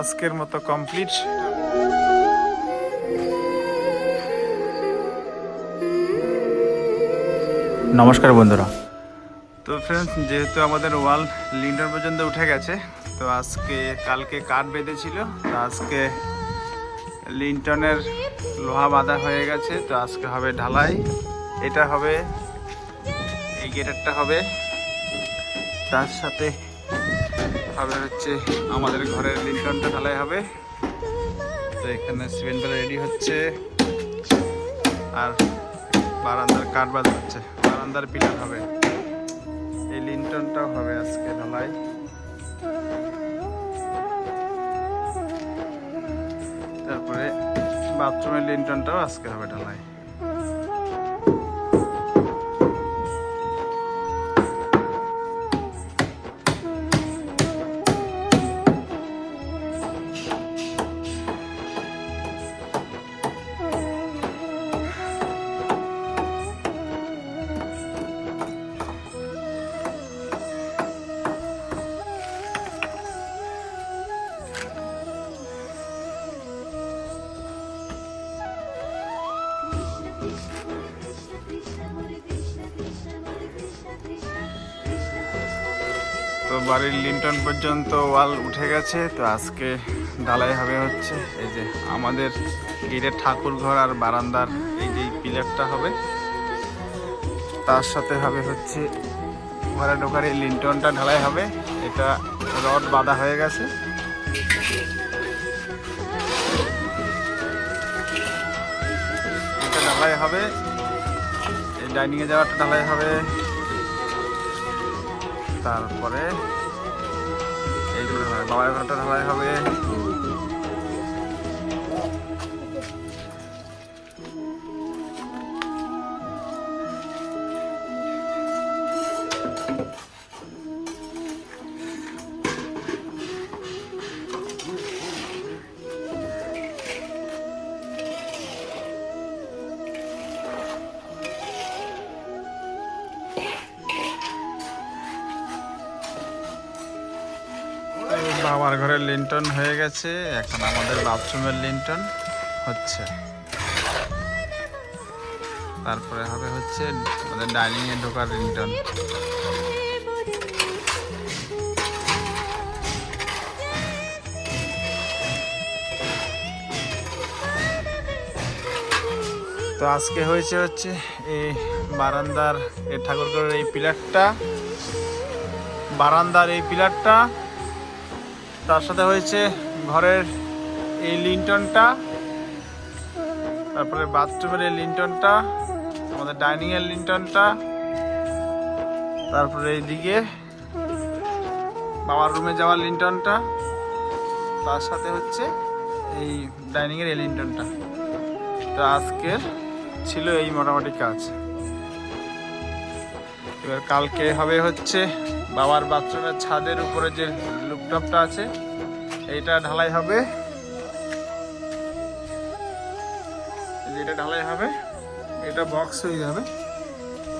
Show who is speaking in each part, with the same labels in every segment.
Speaker 1: আজকের মতো কমপ্লিট নমস্কার বন্ধুরা। তো ফ্রেন্ডস যেহেতু আমাদের ওয়াল লিন্ডার পর্যন্ত উঠে গেছে তো আজকে কালকে কাঠ বেঁধেছিল তো আজকে লিন্টনের লোহা বাঁধা হয়ে গেছে, তো আজকে হবে ঢালাই। এটা হবে, এই গেটারটা হবে। তার সাথে হবে হচ্ছে আমাদের ঘরের লিন্টনটা ঢালাই হবে। তো এখানে সিমেন্টটা রেডি হচ্ছে। আর বারান্দার কাঠ বাঁধা হচ্ছে বারান্দার পিলার হবে। এই লিন্টনটাও হবে আজকে ঢালাই। তারপরে বাথরুমের লিন্টনটাও আজকে হবে ঢালাই তো বাড়ির লিন্টন পর্যন্ত ওয়াল উঠে গেছে, তো আজকে ঢালাই হবে হচ্ছে। এই যে আমাদের গেটের ঠাকুর ঘর আর বারান্দার এই যে পিলারটা হবে, তার সাথে হবে হচ্ছে ঘরে ঢোকার এই লিন্টনটা ঢালাই হবে। এটা রড বাঁধা হয়ে গেছে। এটা ঢালাই হবে, এই ডাইনিংয়ে যাওয়াটা ঢালাই হবে। তারপরে এইগুলো ঢালাই হবে। বাবার ঘরের লিন্টন হয়ে গেছে। এখন আমাদের বাথরুমের লিন্টন হচ্ছে। তারপরে হবে হচ্ছে আমাদের ডাইনিং এ ঢোকার লিন্টন তো আজকে হয়েছে হচ্ছে এই বারান্দার, এই ঠাকুরঘরের এই পিলারটা। বারান্দার এই পিলারটা তার সাথে হয়েছে ঘরের এই লিন্টনটা, তারপরে বাথরুমের এই লিন্টনটা, আমাদের ডাইনিং এর লিন্টনটা, তারপরে এইদিকে বাবার রুমে যাওয়ার লিন্টনটা, তার সাথে হচ্ছে এই ডাইনিং এর এই লিন্টনটা। তো আজকের ছিল এই মোটামুটি কাজ। এবার কালকে হবে হচ্ছে বাবার বাথরুমের ছাদের উপরে যে লুপটপটা আছে, এইটা ঢালাই হবে। এটা ঢালাই হবে, এটা বক্স হয়ে যাবে।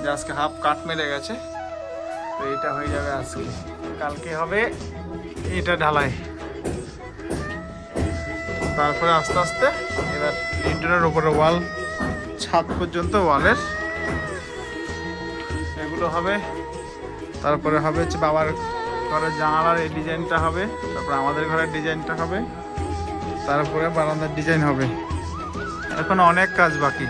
Speaker 1: যে আজকে হাফ কাট মেরে গেছে, তো এটা হয়ে যাবে আজকে। কালকে হবে এটা ঢালাই। তারপরে আস্তে আস্তে এবার লিন্টনের উপরে ওয়াল ছাদ পর্যন্ত ওয়ালের এগুলো হবে। তারপরে হবে হচ্ছে বাবার ঘরের জানালার এই ডিজাইনটা হবে। তারপরে আমাদের ঘরের ডিজাইনটা হবে। তারপরে বারান্দার ডিজাইন হবে। এখন অনেক কাজ বাকি।